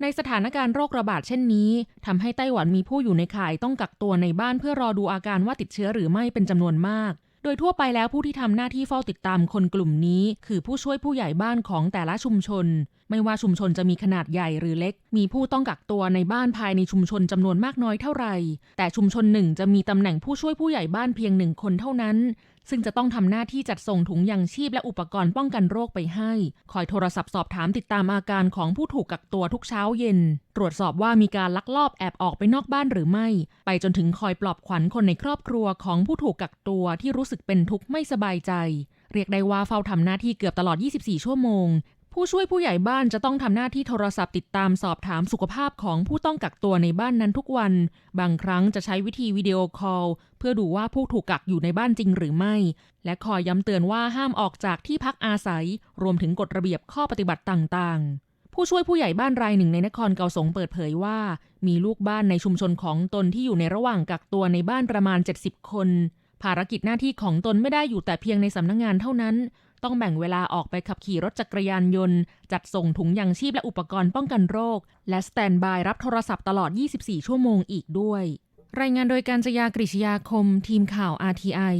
ในสถานการณ์โรคระบาดเช่นนี้ทำให้ไต้หวันมีผู้อยู่ในข่ายต้องกักตัวในบ้านเพื่อรอดูอาการว่าติดเชื้อหรือไม่เป็นจำนวนมาก โดยทั่วไปแล้วผู้ที่ทำหน้าที่เฝ้าติดตามคนกลุ่มนี้ คือผู้ช่วยผู้ใหญ่บ้านของแต่ละชุมชน ไม่ว่าชุมชนจะมีขนาดใหญ่หรือเล็ก มีผู้ต้องกักตัวในบ้านภายในชุมชนจำนวนมากน้อยเท่าไหร่ แต่ชุมชนหนึ่งจะมีตำแหน่งผู้ช่วยผู้ใหญ่บ้านเพียงหนึ่งคนเท่านั้น ซึ่งจะต้องทำหน้าที่จัดส่งถุงยางชีพและอุปกรณ์ป้องกันโรคไปให้ คอยโทรศัพท์สอบถามติดตามอาการของผู้ถูกกักตัวทุกเช้าเย็น ตรวจสอบว่ามีการลักลอบแอบออกไปนอกบ้านหรือไม่ ไปจนถึงคอยปลอบขวัญคนในครอบครัวของผู้ถูกกักตัวที่รู้สึกเป็นทุกข์ไม่สบายใจ เรียกได้ว่าเฝ้าทำหน้าที่เกือบตลอด 24 ชั่วโมง ผู้ช่วยผู้ใหญ่บ้านจะต้องทำหน้าที่โทรศัพท์ติดตามสอบถามสุขภาพของผู้ต้องกักตัวในบ้านนั้นทุกวัน บางครั้งจะใช้วิธีวิดีโอคอล เพื่อดูว่าผู้ถูกกักอยู่ในบ้านจริงหรือไม่ และคอยย้ำเตือนว่าห้ามออกจากที่พักอาศัย รวมถึงกฎระเบียบข้อปฏิบัติต่างๆผู้ช่วยผู้ใหญ่บ้านรายหนึ่งในนครเกาสงเปิดเผยว่า มีลูกบ้านในชุมชนของตนที่อยู่ในระหว่างกักตัวในบ้านประมาณ 70 คน ภารกิจหน้าที่ของตนไม่ได้อยู่แต่เพียงในสำนักงงานเท่านั้น ต้องแบ่งเวลาออกไปขับขี่รถจักรยานยนต์ จัดส่งถุงยางชีพและอุปกรณ์ป้องกันโรค และสแตนบายรับโทรศัพท์ตลอด 24 ชั่วโมงอีกด้วย รายงานโดยการจยากริชยาคม ทีมข่าว RTI